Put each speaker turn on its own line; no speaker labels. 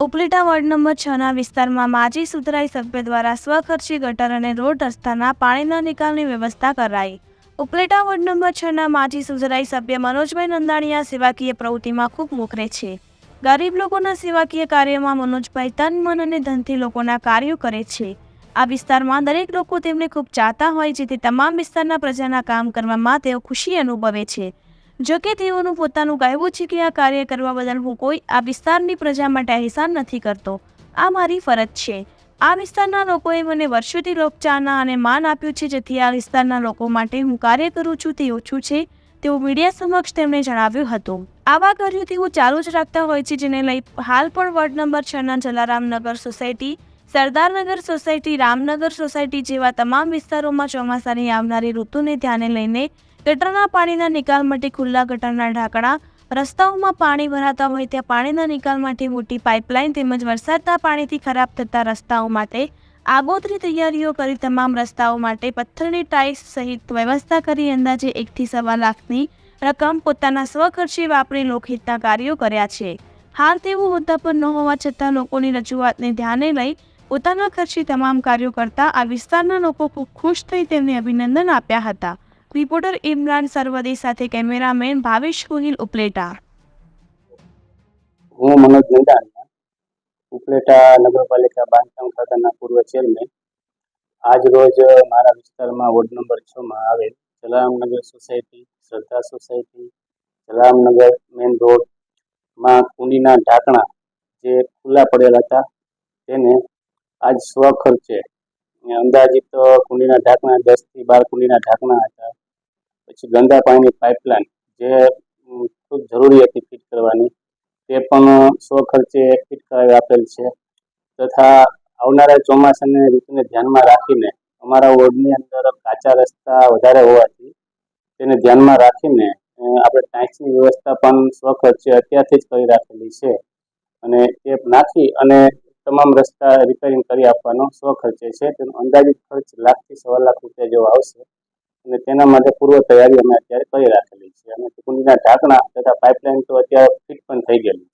Upleta ward number છના વિસ્તારમાં માજી સુધરાઈ સભ્ય દ્વારા સ્વખર્ચી ગટર અને રોડ રસ્તાના પાણીના નિકાલની વ્યવસ્થા કરાઈ. ઉપલેટા વોર્ડ નંબર છના માજી સુધરાઈ સભ્ય મનોજભાઈ નંદાણીયા સેવાકીય પ્રવૃત્તિમાં ખૂબ મોખરે છે. ગરીબ લોકોના સેવાકીય કાર્યમાં મનોજભાઈ તન, મન અને ધનથી લોકોના કાર્યો કરે છે. આ વિસ્તારમાં દરેક લોકો તેમને ખૂબ ચાહતા હોય જેથી તમામ વિસ્તારના પ્રજાના કામ કરવામાં તેઓ ખુશી અનુભવે છે. જો કે તેઓનું પોતાનું કહેવું છે કે આ કાર્ય કરવા બદલ હું કોઈ આ વિસ્તારની પ્રજા માટે અહેસાન નથી કરતો. આ મારી ફરજ છે. આ વિસ્તારના લોકોએ મને વર્ષોથી લોકચાહના અને માન આપ્યું છે, જેથી આ વિસ્તારના લોકો માટે હું કાર્ય કરું છું તે ઓછું છે, તેવું મીડિયા સમક્ષ તેમણે જણાવ્યું હતું. આવા કાર્યો તેઓ ચાલુ જ રાખતા હોય છે, જેને લઈ હાલ પણ ward number છના Jalaramnagar society Sardarnagar society, Ramnagar society જેવા તમામ વિસ્તારોમાં ચોમાસાની આવનારી ઋતુને ધ્યાને લઈને ગટરના પાણીના નિકાલ માટે ખુલ્લા ગટરના ઢાંકણા, રસ્તાઓમાં પાણી ભરાતા હોય ત્યાં પાણીના નિકાલ માટે મોટી પાઇપલાઇન તેમજ વરસાદના પાણીથી ખરાબ થતા રસ્તાઓ માટે આગોતરી તૈયારીઓ કરી તમામ રસ્તાઓ માટે પથ્થરની ટાઇલ્સ સહિત વ્યવસ્થા કરી અંદાજે એકથી સવા લાખની રકમ પોતાના સ્વખર્ચે વાપરી લોકહિતના કાર્યો કર્યા છે. હાલ તેવું હોદ્દા પર ન હોવા છતાં લોકોની રજૂઆતને ધ્યાને લઈ પોતાના ખર્ચે તમામ કાર્યો કરતા આ વિસ્તારના લોકો ખૂબ ખુશ થઈ તેમને અભિનંદન આપ્યા હતા. રિપોર્ટર ઇમરાન સરવદી સાથે કેમેરામેન ભાવેશ ગોહિલ ઉપલેટા.
હું મનોજ નંદાણીયા ઉપલેટા નગરપાલિકા બાંધકામ ખાતાના પૂર્વ ચેરમેન. આજ રોજ મારા વિસ્તારમાં વોર્ડ નંબર છ માં આવેલ Jalaramnagar society, Shraddha society, Jalaramnagar main રોડમાં કુંડીના ઢાંકણા જે ખુલ્લા પડેલા હતા તેને આજ સ્વખર્ચે અંદાજિત કુંડીના ઢાંકણા દસથી બાર કુંડીના ઢાંકણા હતા. પછી ગંદા પાણીની પાઇપલાઇન જે ખૂબ જરૂરી હતી ફિટ કરવાની. તે પણ સ્વખર્ચે ફિટ કરાવી આપેલ છે. તથા આવનારા ચોમાસાની ઋતુને ધ્યાનમાં રાખીને અમારા વોર્ડની અંદર કાચા રસ્તા વધારે હોવાથી તેને ધ્યાનમાં રાખીને આપણે ટાઇલ્સની વ્યવસ્થા પણ સ્વખર્ચે અત્યારથી જ કરી રાખેલી છે. અને તે નાખી અને તમામ રસ્તા રિપેરિંગ કરી આપવાનો સ્વખર્ચે છે. તેનો અંદાજિત ખર્ચ લાખથી સવા લાખ રૂપિયા જેવો આવશે. અને તેના માટે પૂર્વ તૈયારી અમે અત્યારે કરી રાખેલી છે. અને કુંડીના ઢાંકણા તથા પાઇપલાઇન તો અત્યારે ફિટ પણ થઈ ગયેલી છે.